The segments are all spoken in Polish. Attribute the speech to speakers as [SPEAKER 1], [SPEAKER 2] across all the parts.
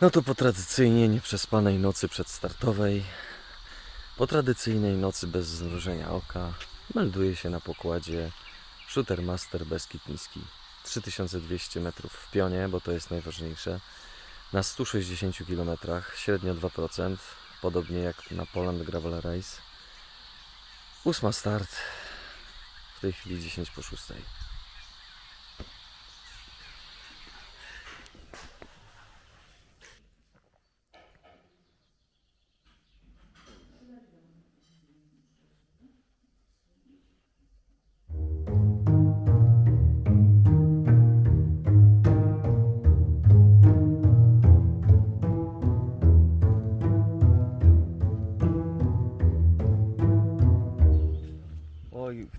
[SPEAKER 1] No to po tradycyjnie nieprzespanej nocy przedstartowej, po tradycyjnej nocy bez zmrużenia oka, melduje się na pokładzie Shootermaster Beskid Niski. 3200 metrów w pionie, bo to jest najważniejsze. Na 160 km, średnio 2%, podobnie jak na Poland Gravel Race. Ósma start, w tej chwili 10 po 6.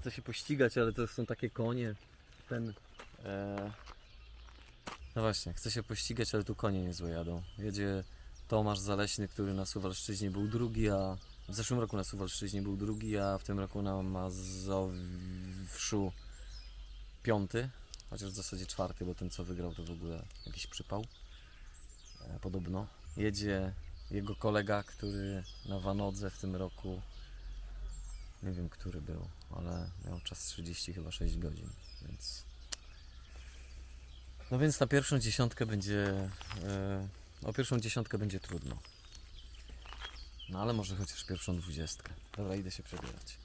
[SPEAKER 1] chcę się pościgać, ale to są takie konie. Ten. E... No właśnie, chcę się pościgać, ale tu konie niezłe jadą. Jedzie Tomasz Zaleśny, który na Suwalszczyźnie był drugi, a w zeszłym roku na Suwalszczyźnie był drugi, a w tym roku na Mazowszu piąty. Chociaż w zasadzie czwarty, bo ten co wygrał to w ogóle jakiś przypał. E, podobno. Jedzie jego kolega, który na Wanodze w tym roku nie wiem, który był, ale miał czas 30 chyba 6 godzin, więc... No więc na pierwszą dziesiątkę będzie... e, o pierwszą dziesiątkę będzie trudno. No ale może chociaż pierwszą dwudziestkę. Dobra, idę się przebierać.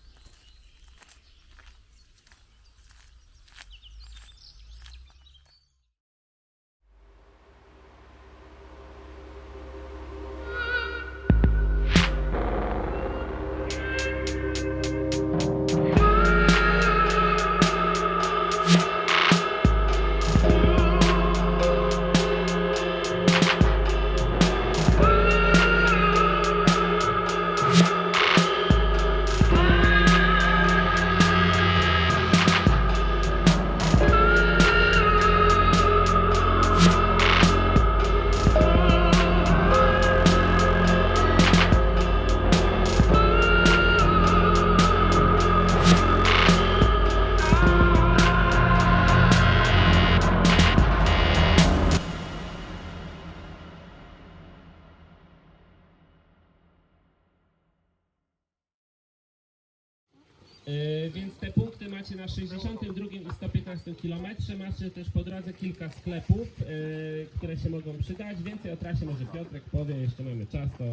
[SPEAKER 2] Yy, Więc te punkty macie na 62 i 115 km. Macie też po drodze kilka sklepów, yy, które się mogą przydać. Więcej o trasie może Piotrek powie, jeszcze mamy czas, to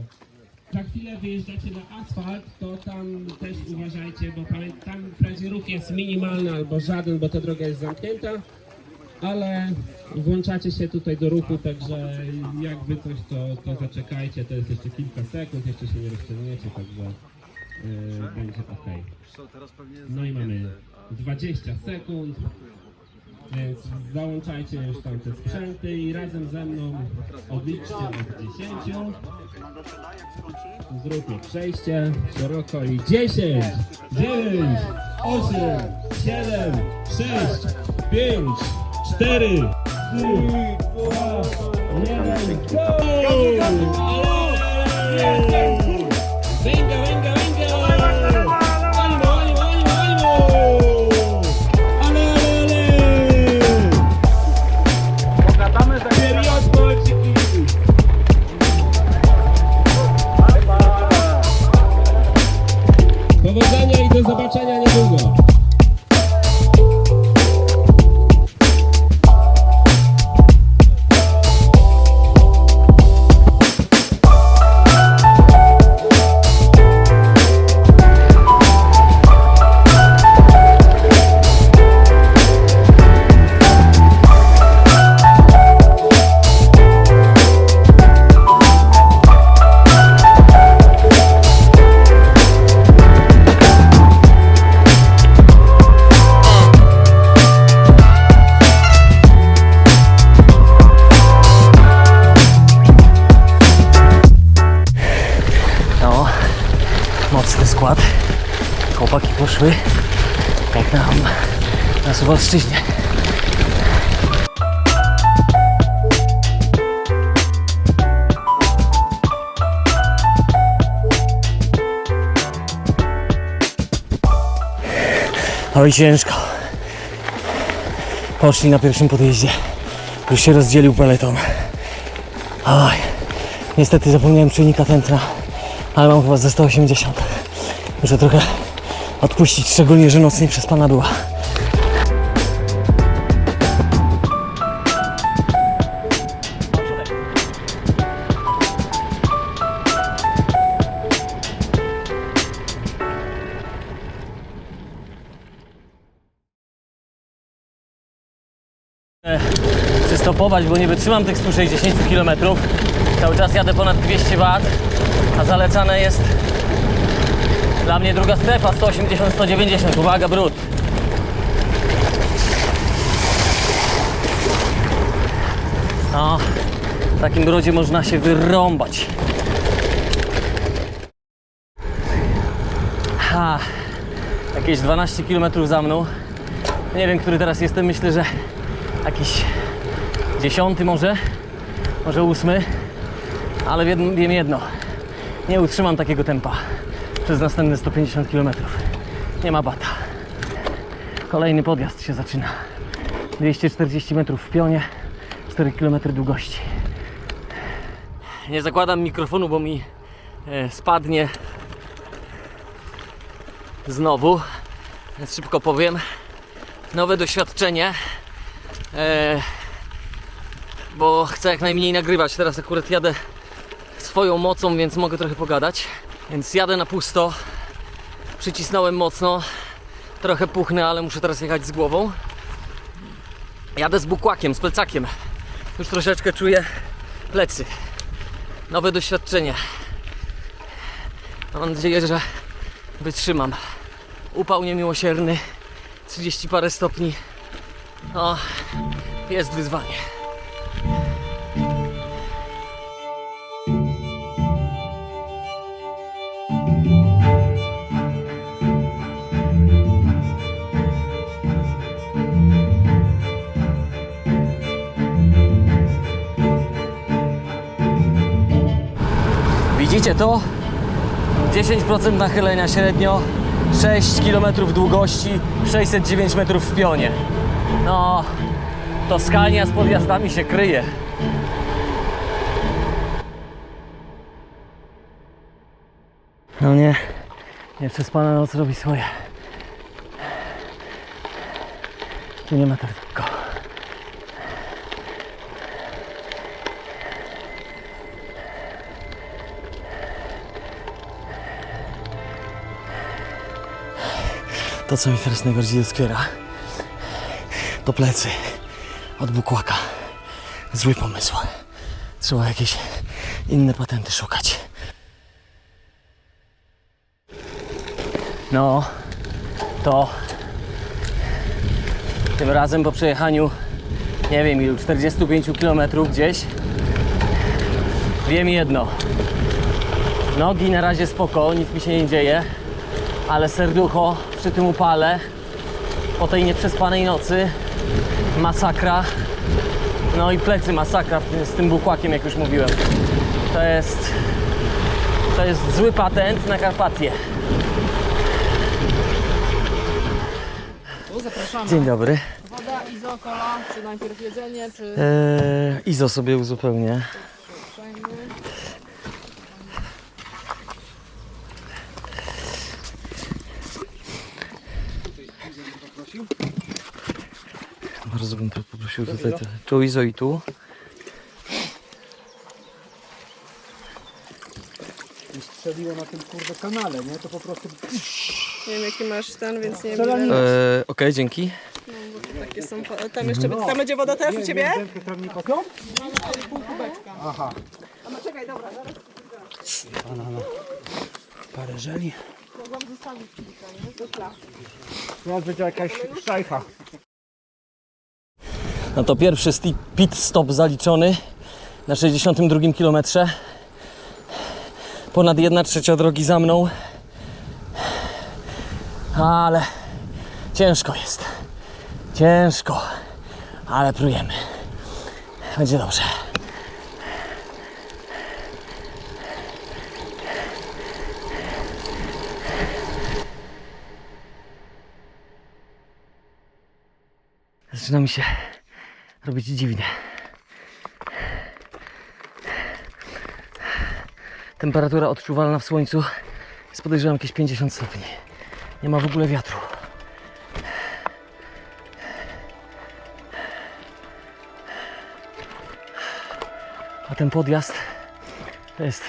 [SPEAKER 2] za chwilę wyjeżdżacie na asfalt, to tam też uważajcie, bo tam wprawdzie ruch jest minimalny albo żaden, bo ta droga jest zamknięta, ale włączacie się tutaj do ruchu, także jakby coś, to, to zaczekajcie, to jest jeszcze kilka sekund, jeszcze się nie rozciągniecie, także yy, będzie ok. No i mamy 20 sekund, więc załączajcie już tam te sprzęty i razem ze mną odliczcie od 10. Zróbmy przejście szeroko i 10, 9, 8, 7, 6, 5, 4, 3, 2, 1, go! Venga,
[SPEAKER 1] na Suwalszczyźnie. Oj, ciężko. Poszli na pierwszym podjeździe. Już się rozdzielił peleton. Oj. Niestety zapomniałem czujnika tętna, ale mam chyba ze 180. Muszę trochę odpuścić, szczególnie, że noc nie przespana była. Bo nie wytrzymam tych 160 km. Cały czas jadę ponad 200 W, a zalecane jest dla mnie druga strefa 180-190. Uwaga, brud. No, w takim brodzie można się wyrąbać. Ha, jakieś 12 km za mną. Nie wiem, który teraz jestem. Myślę, że jakiś dziesiąty może, może ósmy, ale wiem, jedno, nie utrzymam takiego tempa przez następne 150 km. Nie ma bata. Kolejny podjazd się zaczyna. 240 metrów w pionie, 4 km długości. Nie zakładam mikrofonu, bo mi e, spadnie znowu. Więc szybko powiem. Nowe doświadczenie. Bo chcę jak najmniej nagrywać. Teraz akurat jadę swoją mocą, więc mogę trochę pogadać. Więc jadę na pusto. Przycisnąłem mocno. Trochę puchnę, ale muszę teraz jechać z głową. Jadę z bukłakiem, z plecakiem. Już troszeczkę czuję plecy. Nowe doświadczenie. Mam nadzieję, że wytrzymam. Upał niemiłosierny. 30 parę stopni. No, jest wyzwanie. Widzicie to? 10% nachylenia średnio, 6 km długości, 609 metrów w pionie. No, Toskania z podjazdami się kryje. No nie, nie przespana noc robi swoje. Tu nie ma tak tylko. To, co mi teraz najbardziej doskwiera, to plecy od bukłaka. Zły pomysł. Trzeba jakieś inne patenty szukać. No, to tym razem po przejechaniu, nie wiem ilu, 45 km gdzieś, wiem jedno. Nogi na razie spoko, nic mi się nie dzieje, ale serducho przy tym upale, po tej nieprzespanej nocy, masakra. No i plecy masakra z tym bukłakiem, jak już mówiłem. To jest, to jest zły patent na Karpację.
[SPEAKER 3] Zapraszamy.
[SPEAKER 1] Dzień dobry.
[SPEAKER 3] Woda, izo, kola, czy najpierw jedzenie, czy
[SPEAKER 1] Eee, Izo sobie uzupełnię. Bardzo bym tak poprosił tutaj. te- Tu Izo i tu.
[SPEAKER 4] i strzeliło na tym kurde kanale, nie? To po prostu
[SPEAKER 5] Nie wiem jaki masz ten, więc nie wiem.
[SPEAKER 1] Eee, Okej, dzięki.
[SPEAKER 5] Jakie są. po- Tam jeszcze tam będzie woda teraz u ciebie?
[SPEAKER 4] Wędkę tam nie kopią? Aha. Parę żeli. Teraz będzie jakaś szajcha.
[SPEAKER 1] No to pierwszy pit stop zaliczony na 62 km. Ponad 1 trzecia drogi za mną. Ale ciężko jest. Ciężko. Ale prujemy. Będzie dobrze. Zaczyna mi się robić dziwnie. Temperatura odczuwalna w słońcu jest podejrzewam jakieś 50 stopni. Nie ma w ogóle wiatru. A ten podjazd to jest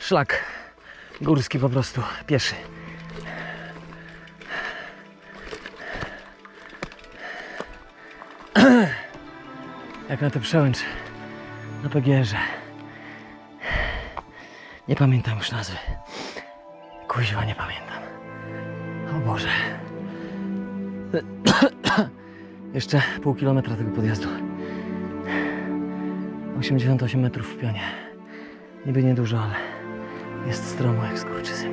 [SPEAKER 1] szlak górski po prostu, pieszy. Jak na tę przełęcz na PGR-ze. Nie pamiętam już nazwy. Kuźwa, nie pamiętam. O Boże. Jeszcze pół kilometra tego podjazdu. 88 metrów w pionie. Niby niedużo, ale jest stromo jak skurczysyn.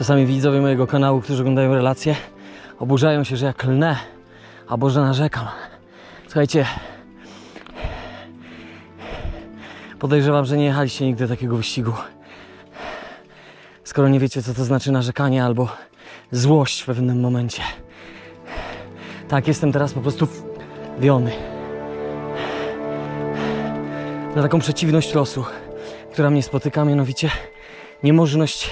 [SPEAKER 1] Czasami widzowie mojego kanału, którzy oglądają relacje, oburzają się, że ja klnę, albo że narzekam. Słuchajcie, podejrzewam, że nie jechaliście nigdy takiego wyścigu. Skoro nie wiecie, co to znaczy narzekanie albo złość w pewnym momencie. Tak, jestem teraz po prostu wiony. Na taką przeciwność losu, która mnie spotyka, mianowicie niemożność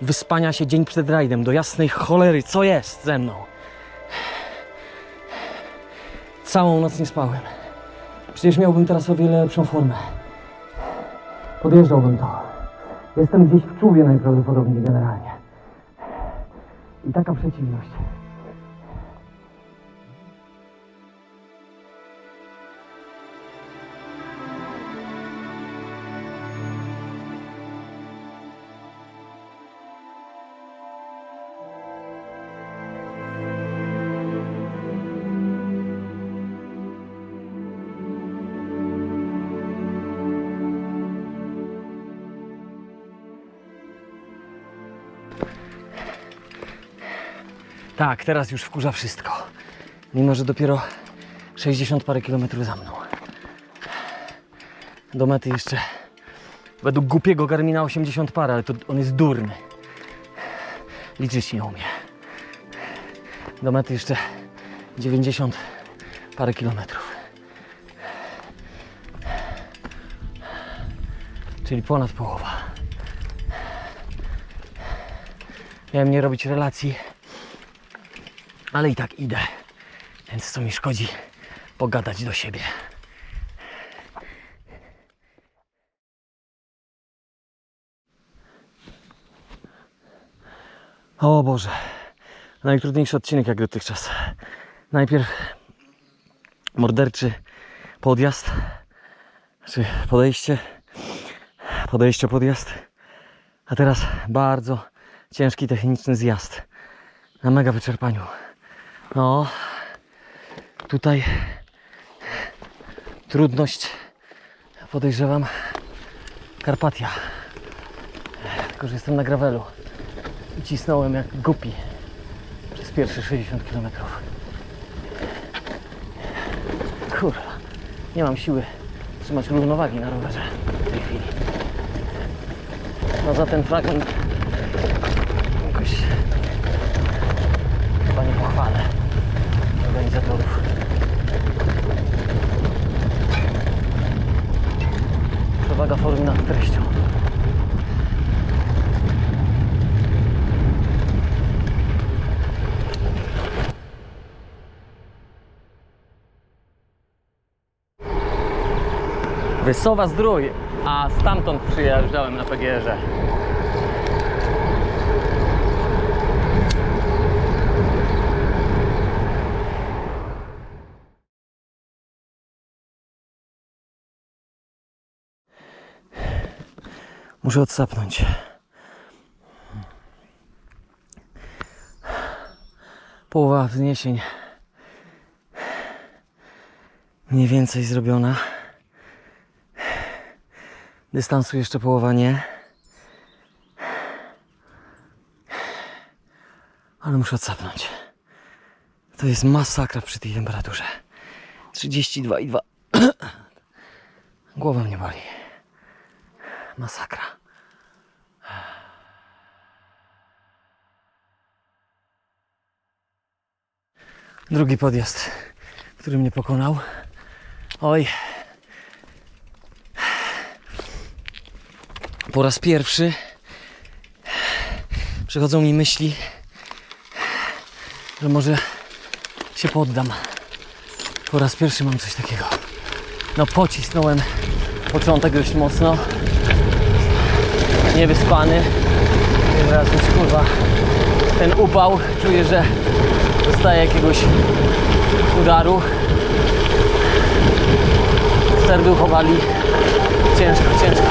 [SPEAKER 1] wyspania się dzień przed rajdem. Do jasnej cholery, co jest ze mną? Całą noc nie spałem. Przecież miałbym teraz o wiele lepszą formę. Podjeżdżałbym to. Jestem gdzieś w czuwie najprawdopodobniej generalnie. I taka przeciwność. Tak, teraz już wkurza wszystko. Mimo, że dopiero 60 parę kilometrów za mną. Do mety jeszcze według głupiego Garmina 80 parę, ale to on jest durny. Liczyć nie umie. Do mety jeszcze 90 parę kilometrów. Czyli ponad połowa. Miałem nie robić relacji, ale i tak idę. Więc co mi szkodzi pogadać do siebie. O Boże. Najtrudniejszy odcinek jak dotychczas. Najpierw morderczy podjazd. Czy podejście. Podejście, podjazd. A teraz bardzo ciężki techniczny zjazd. Na mega wyczerpaniu. No, tutaj trudność, podejrzewam, Karpatia. Tylko, że jestem na gravelu i cisnąłem jak głupi przez pierwsze 60 km. Kurwa, nie mam siły trzymać równowagi na rowerze w tej chwili. No za ten fragment jakoś chyba nie pochwalę organizatorów. Przewaga formy nad treścią. Wysowa Zdrój, a stamtąd przyjeżdżałem na PGR-ze. Muszę odsapnąć. Połowa wzniesień mniej więcej zrobiona. Dystansu jeszcze połowa nie. Ale muszę odsapnąć. To jest masakra przy tej temperaturze. 32,2. Głowa mnie boli. Masakra. Drugi podjazd, który mnie pokonał. Oj. Po raz pierwszy przychodzą mi myśli, że może się poddam. Po raz pierwszy mam coś takiego. No pocisnąłem początek dość mocno. Niewyspany. I teraz już kurwa ten upał. Czuję, że dostaję jakiegoś udaru. Serducho wali. Ciężko, ciężko.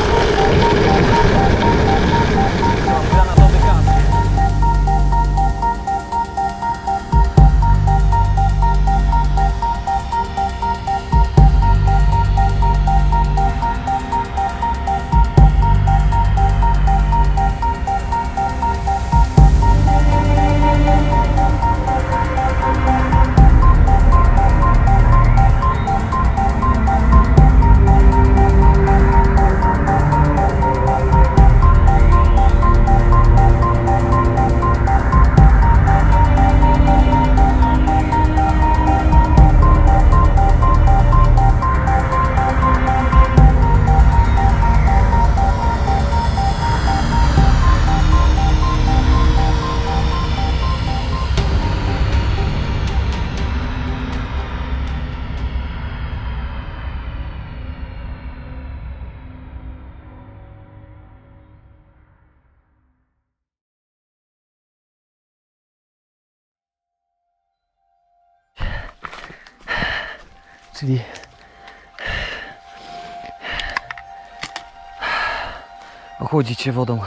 [SPEAKER 1] Ochłodzić się wodą,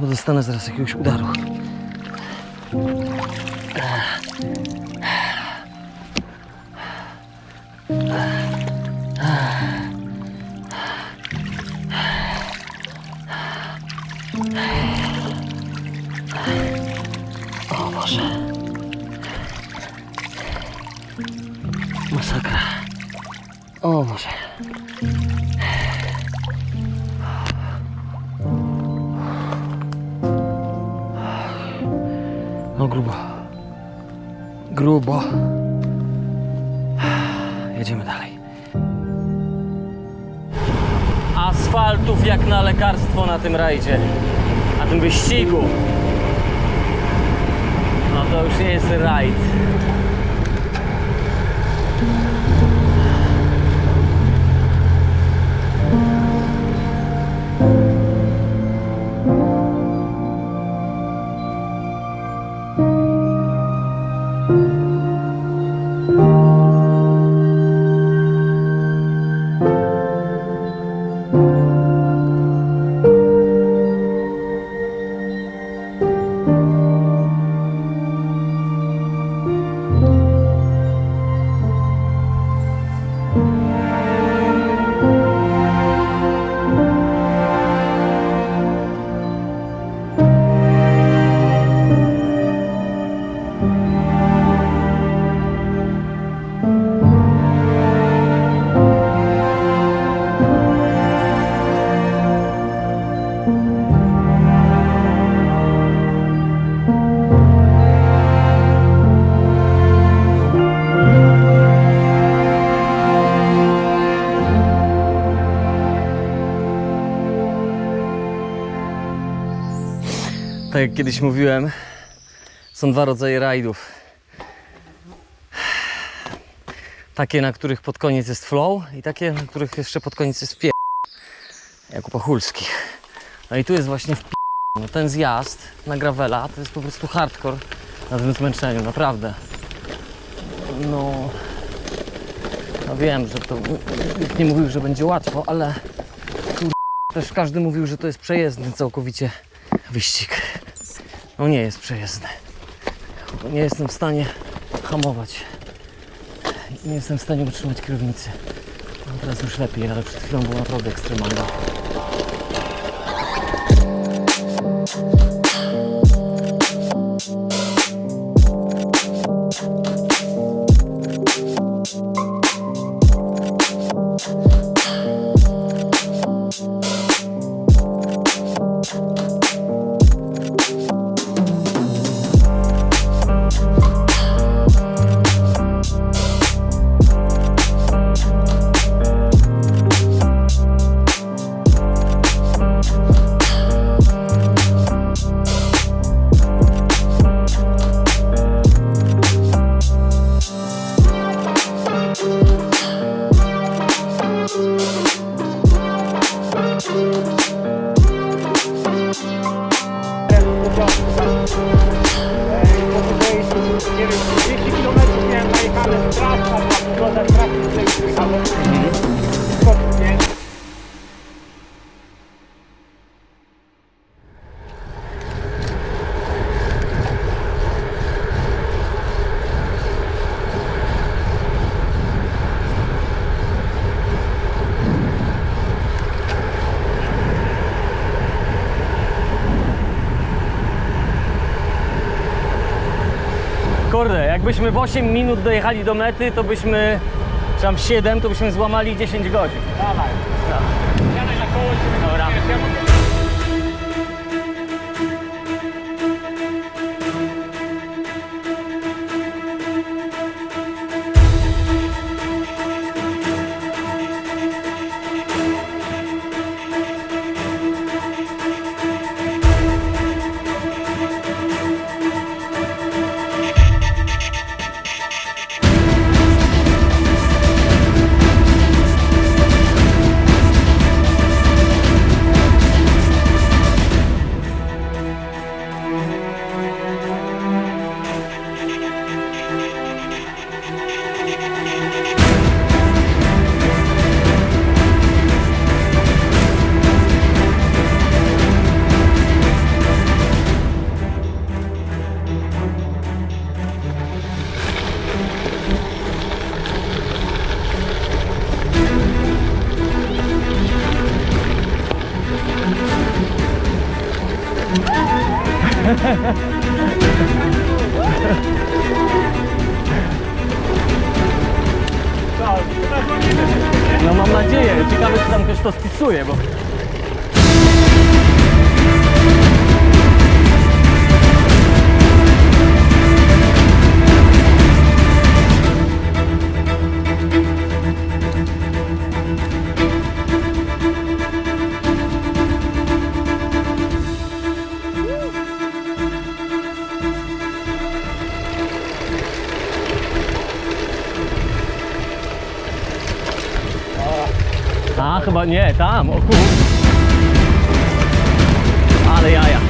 [SPEAKER 1] bo dostanę zaraz jakiegoś udaru. O Boże. Masakra. O Boże. Jedziemy dalej. Asfaltów jak na lekarstwo na tym rajdzie. Na tym wyścigu. No to już nie jest rajd. Tak jak kiedyś mówiłem, są dwa rodzaje rajdów. Takie, na których pod koniec jest flow i takie, na których jeszcze pod koniec jest pier... Jak u Pachulskich. No i tu jest właśnie w no Ten zjazd na gravela to jest po prostu hardcore na tym zmęczeniu, naprawdę. No... No wiem, że to... Nikt nie mówił, że będzie łatwo, ale... Też każdy mówił, że to jest przejezdny całkowicie wyścig. No nie jest przejezdny. Nie jestem w stanie hamować. Nie jestem w stanie utrzymać kierownicy. No teraz już lepiej, ale przed chwilą było naprawdę ekstremalnie.
[SPEAKER 4] Nie wiem, 30 km miałem najechane, straszna była pogoda, strasznie źle przyjechałem.
[SPEAKER 6] Jakbyśmy w 8 minut dojechali do mety, to byśmy, czy tam w 7, to byśmy złamali 10 godzin.
[SPEAKER 4] Dawaj. Siadaj na koło, żeby
[SPEAKER 6] Dobra. No mam nadzieję, ciekawe czy tam ktoś to spisuje, bo... chyba nie, tam, o kur... Ale jaja.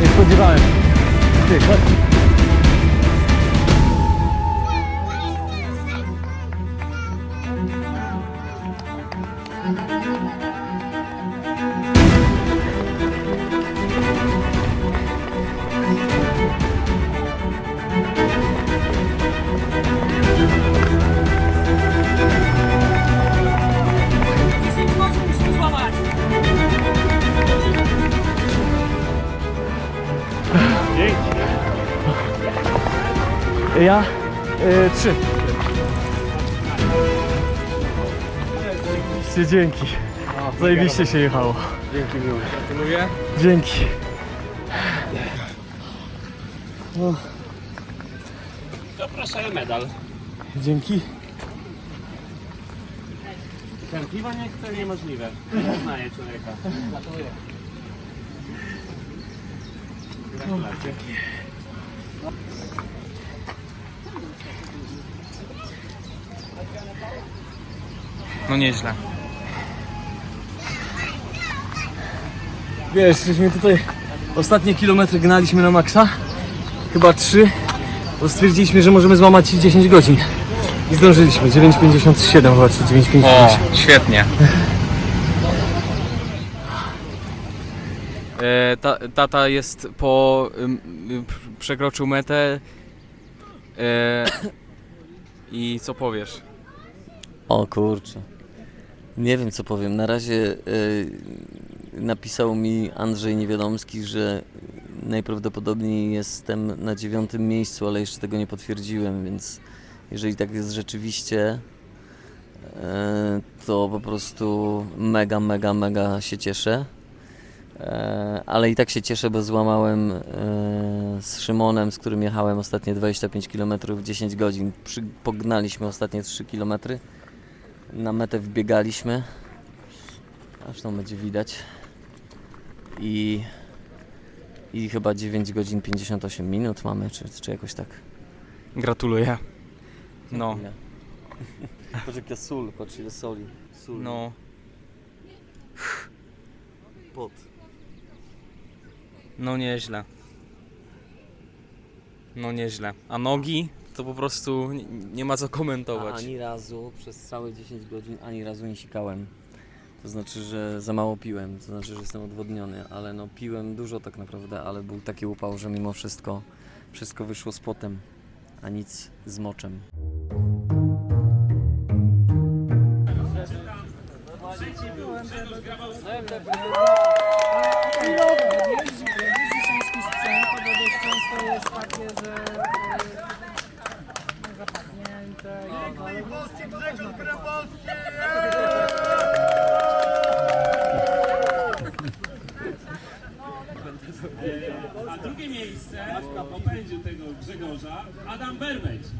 [SPEAKER 6] Nie spodziewałem. Ty, chodź. Ja? Y, trzy. Trzy, dzięki. Zajebiście się jechało.
[SPEAKER 4] Dzięki miło. Gratuluję.
[SPEAKER 6] Dzięki.
[SPEAKER 7] Zapraszam medal.
[SPEAKER 6] Dzięki.
[SPEAKER 7] Ten piwa nie chce, niemożliwe. Znaję człowieka. Gratuluję. Gratulacje.
[SPEAKER 8] No nieźle.
[SPEAKER 6] Wiesz, żeśmy tutaj ostatnie kilometry gnaliśmy na maksa. Chyba trzy. Bo stwierdziliśmy, że możemy złamać 10 godzin. I zdążyliśmy. 9,57 chyba, czy 9,58.
[SPEAKER 8] O, świetnie. E, ta, tata jest po. ym, y, p- przekroczył metę. E, I co powiesz?
[SPEAKER 1] O kurczę. Nie wiem co powiem. Na razie y, napisał mi Andrzej Niewiadomski, że najprawdopodobniej jestem na dziewiątym miejscu, ale jeszcze tego nie potwierdziłem, więc jeżeli tak jest rzeczywiście, y, to po prostu mega, mega, mega się cieszę. E, Ale i tak się cieszę, bo złamałem e, z Szymonem, z którym jechałem ostatnie 25 km w 10 godzin. Pognaliśmy ostatnie 3 km. Na metę wbiegaliśmy. Aż tam będzie widać. I, I chyba 9 godzin 58 minut mamy, czy, czy jakoś tak.
[SPEAKER 8] Gratuluję. No?
[SPEAKER 1] Patrz jaka sól, patrz ile soli. Sól,
[SPEAKER 8] no.
[SPEAKER 1] pot.
[SPEAKER 8] No nieźle. No nieźle. A nogi to po prostu nie, nie ma co
[SPEAKER 9] A
[SPEAKER 8] komentować.
[SPEAKER 9] ani razu przez całe 10 godzin ani razu nie sikałem. To znaczy, że za mało piłem, to znaczy, że jestem odwodniony, ale no piłem dużo tak naprawdę, ale był taki upał, że mimo wszystko wszystko wyszło z potem, a nic z moczem.
[SPEAKER 3] dzisiejski
[SPEAKER 2] adam vermeyiz.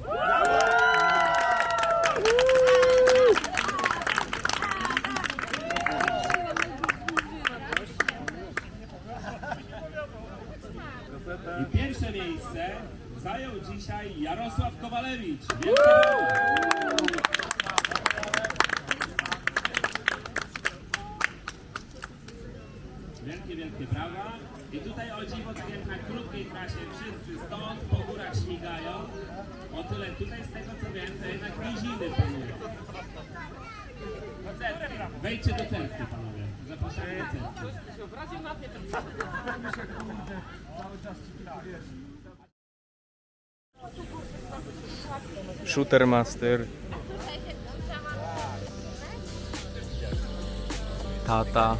[SPEAKER 2] Wszyscy stąd po górach śmigają. O tyle tutaj z tego co wiem, to jednak niziny panują. Wejdźcie do cerkwi, panowie. Zapraszamy do cerkwi.
[SPEAKER 8] Shooter Master. Tata.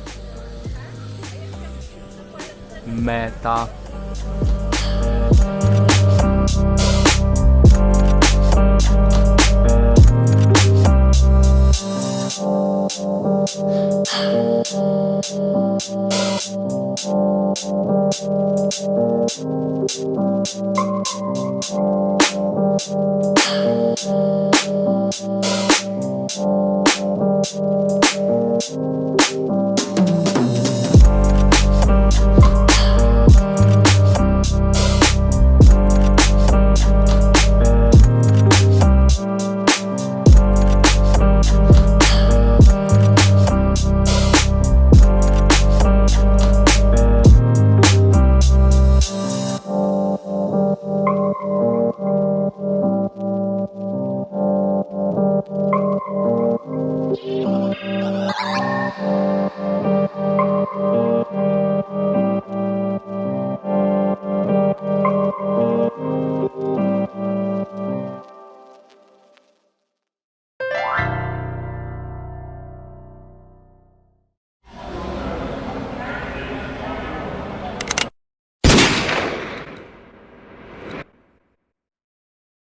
[SPEAKER 8] Meta.
[SPEAKER 10] Thank